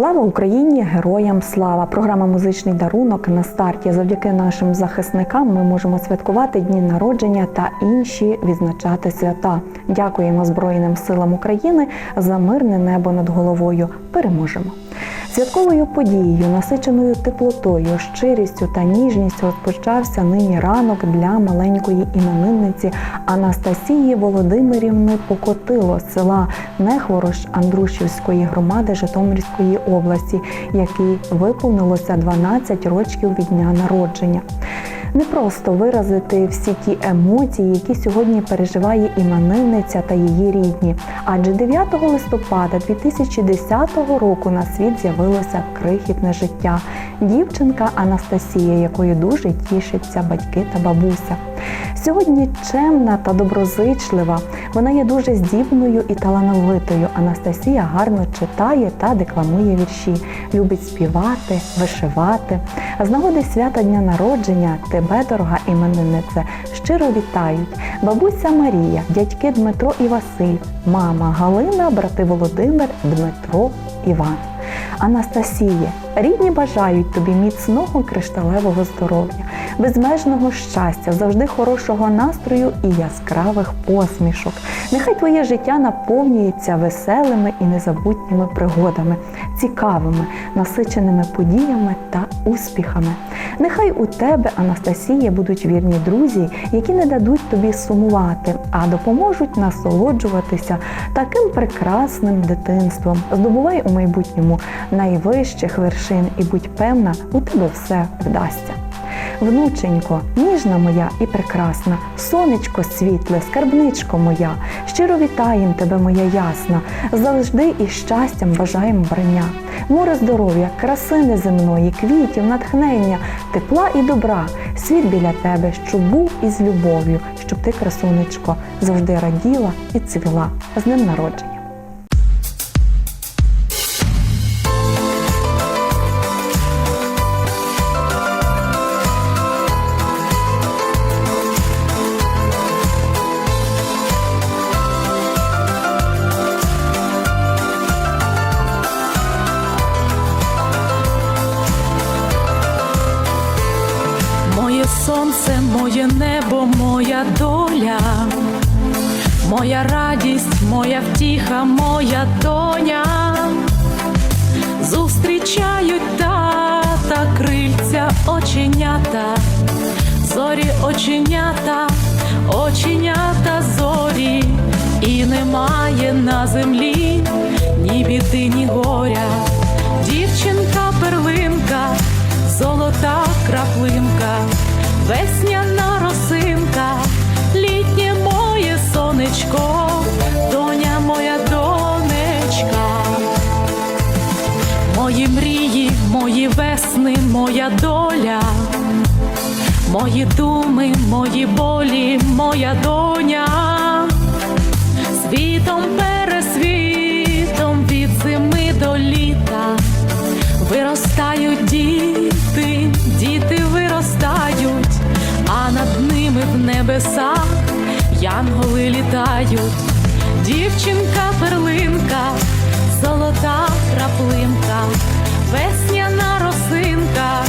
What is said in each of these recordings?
Слава Україні! Героям слава! Програма Музичний дарунок на старті. Завдяки нашим захисникам ми можемо святкувати дні народження та інші відзначати свята. Дякуємо Збройним силам України за мирне небо над головою. Переможемо! Святковою подією, насиченою теплотою, щирістю та ніжністю розпочався нині ранок для маленької іменинниці Анастасії Володимирівни Покотило з села Нехворощ Андрушівської громади Житомирської області, якій виповнилося 12 років від дня народження. Не просто виразити всі ті емоції, які сьогодні переживає іменинниця та її рідні. Адже 9 листопада 2010 року на світ з'явилося крихітне життя. Дівчинка Анастасія, якою дуже тішаться батьки та бабуся. Сьогодні чемна та доброзичлива. Вона є дуже здібною і талановитою. Анастасія гарно читає та декламує вірші, любить співати, вишивати. А з нагоди свята дня народження тебе, дорога імениннице, щиро вітають бабуся Марія, дядьки Дмитро і Василь, мама Галина, брати Володимир, Дмитро, Іван. Анастасіє, рідні бажають тобі міцного кришталевого здоров'я, безмежного щастя, завжди хорошого настрою і яскравих посмішок. Нехай твоє життя наповнюється веселими і незабутніми пригодами, цікавими, насиченими подіями та успіхами. Нехай у тебе, Анастасія, будуть вірні друзі, які не дадуть тобі сумувати, а допоможуть насолоджуватися таким прекрасним дитинством. Здобувай у майбутньому найвищих вершин і будь певна, у тебе все вдасться. Внученько, ніжна моя і прекрасна, сонечко світле, скарбничко моя, щиро вітаєм тебе, моя ясна, завжди із щастям бажаєм брання, море здоров'я, краси неземної, квітів, натхнення, тепла і добра, світ біля тебе, щоб був із любов'ю, щоб ти, красунечко, завжди раділа і цвіла. З ним народження. Сонце, моє небо, моя доля, моя радість, моя втіха, моя доня. Зустрічають тата, крильця, оченята, зорі оченята, оченята зорі, і немає на землі ні біди, ні горя. Дівчинка перлинка, золота краплинка, весняна росинка, літнє моє сонечко, доня моя донечка. Мої мрії, мої весни, моя доля, мої думи, мої болі, моя доня, світом пересвітом небесах янголи літають. Дівчинка перлинка, золота краплинка, весняна росинка,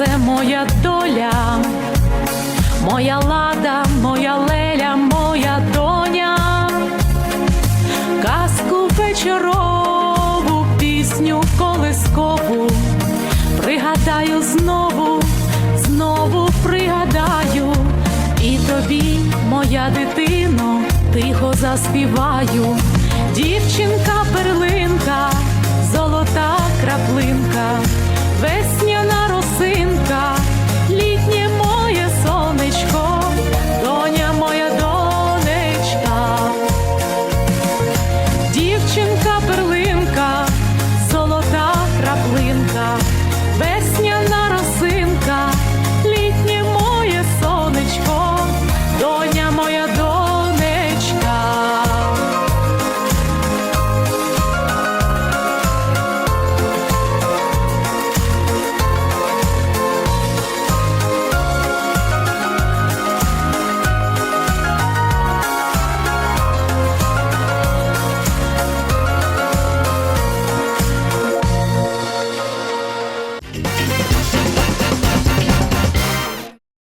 серце, моя доля, моя лада, моя леля, моя доня, казку вечорову, пісню колискову, пригадаю знову, знову пригадаю, і тобі, моя дитино, тихо заспіваю, дівчинка перлинка